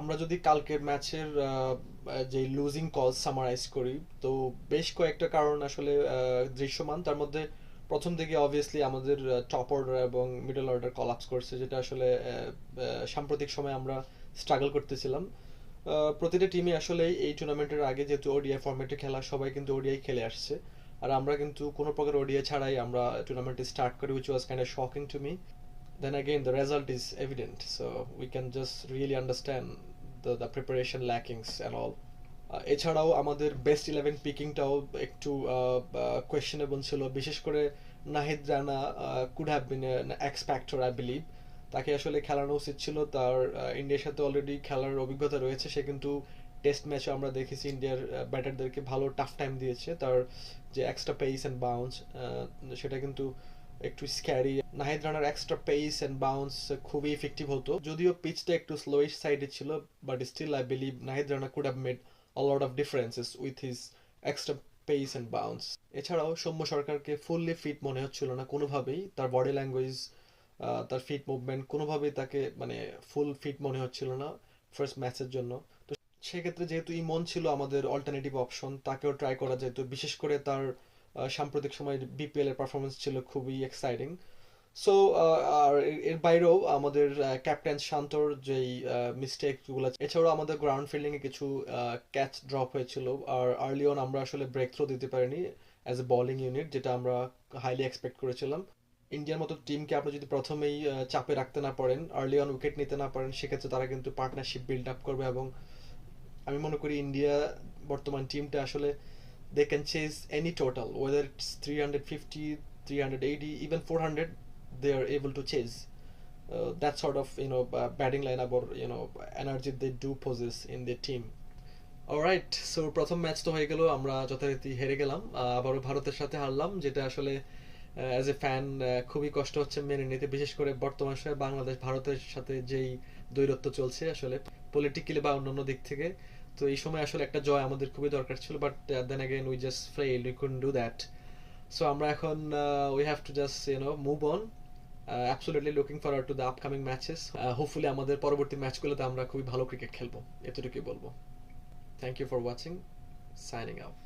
আমরা যদি কালকের ম্যাচের যে লুজিং কল সামারাইজ করি, তো বেশ কয়েকটা কারণ আসলে দৃশ্যমান। তার মধ্যে প্রথম দিকে অবভিয়াসলি আমাদের টপ অর্ডার এবং মিডল অর্ডার কলাপস করছে, যেটা আসলে সাম্প্রতিক সময় আমরা স্ট্রাগল করতেছিলাম। প্রতিটা টিমই আসলে এই টুর্নামেন্টের আগে যেহেতু ওডিআই ফরম্যাটে খেলা, সবাই কিন্তু ওডিআই খেলে আসছে। আর আমরা কিন্তু কোনো প্রকার ওডিআই ছাড়াই আমরা টুর্নামেন্টে স্টার্ট করি which was kind shocking to me then again the result is evident. So we can just really understand the, the preparation lackings and all. Ah, এছাড়াও আমাদের বেস্ট ইলেভেন পিকিংটাও একটু কোয়েশ্চেনেবল ছিল। বিশেষ করে Nahid Rana could have been X factor I believe তাকে আসলে খেলানো উচিত ছিল। তার ইন্ডিয়ার সাথে অলরেডি খেলার অভিজ্ঞতা রয়েছে। সে কিন্তু টেস্ট ম্যাচে আমরা দেখেছি। ইন্ডিয়ার ব্যাটারদেরকে ভালো টাফ টাইম দিয়েছে। তার যে এক্সট্রা পেস অ্যান্ড বাউন্স সেটা কিন্তু একটু স্ক্যারি নাহিদ রানার এক্সট্রা পেস অ্যান্ড বাউন্স খুবই ইফেক্টিভ হতো। যদিও পিচটা একটু স্লোইশ সাইডে ছিল but still I believe Nahid Rana could have made lot of differences with his extra pace and bounce এছাড়াও সৌম্য সরকারকে ফুললি ফিট মনে হচ্ছিল না কোনোভাবেই। তার বডি ল্যাঙ্গুয়েজ তার ফিট মুভমেন্ট কোনোভাবেই তাকে মানে ফুল ফিট মনে হচ্ছিল না ফার্স্ট ম্যাচের জন্য। তো সেক্ষেত্রে যেহেতু ইমন ছিল আমাদের অল্টারনেটিভ অপশন তাকেও ট্রাই করা যেত। বিশেষ করে তার সাম্প্রতিক সময় বিপিএল এর পারফরমেন্স ছিল খুবই এক্সাইটিং সো আর এর- বাইরেও আমাদের ক্যাপ্টেন শান্তর যেই মিস্টেকগুলো এছাড়াও আমাদের গ্রাউন্ড ফিল্ডিং এ কিছু ক্যাচ ড্রপ হয়েছিল। আর আর্লি অন আমরা আসলে ব্রেক থ্রো দিতে পারিনি অ্যাজ এ বোলিং ইউনিট যেটা আমরা হাইলি এক্সপেক্ট করেছিলাম। ইন্ডিয়ার মতো টিমকে আপনি যদি প্রথমেই চাপে রাখতে না পারেন আর্লি অন উইকেট নিতে না পারেন, সেক্ষেত্রে তারা কিন্তু পার্টনারশিপ বিল্ড আপ করবে এবং আমি মনে করি ইন্ডিয়া বর্তমান টিমটা আসলে whether it's three hundred fifty three hundred eighty even four hundred they are able to chase. Uh, that sort of you know batting lineup or you know energy they do possess in their team. Alright so প্রথম match তো হয়ে গেল আমরা যথারীতি হেরে গেলাম। আবারও ভারতের সাথে হারলাম যেটা আসলে অ্যাজ এ ফ্যান খুবই কষ্ট হচ্ছে মেনে নিতে বিশেষ করে বর্তমান সময়ে বাংলাদেশ ভারতের সাথে যেই দৈরত্ব চলছে আসলে পলিটিক্যালি বা অন্যান্য দিক থেকে। তো এই সময় আসলে একটা জয় আমাদের খুবই দরকার ছিল but then again we just fail we couldn't do that so আমরা এখন we have to just you know move on absolutely looking forward to the upcoming matches hopefully আমাদের পরবর্তী ম্যাচগুলোতে আমরা খুবই ভালো ক্রিকেট খেলব, এতটুকুই বলব। Thank you for watching signing out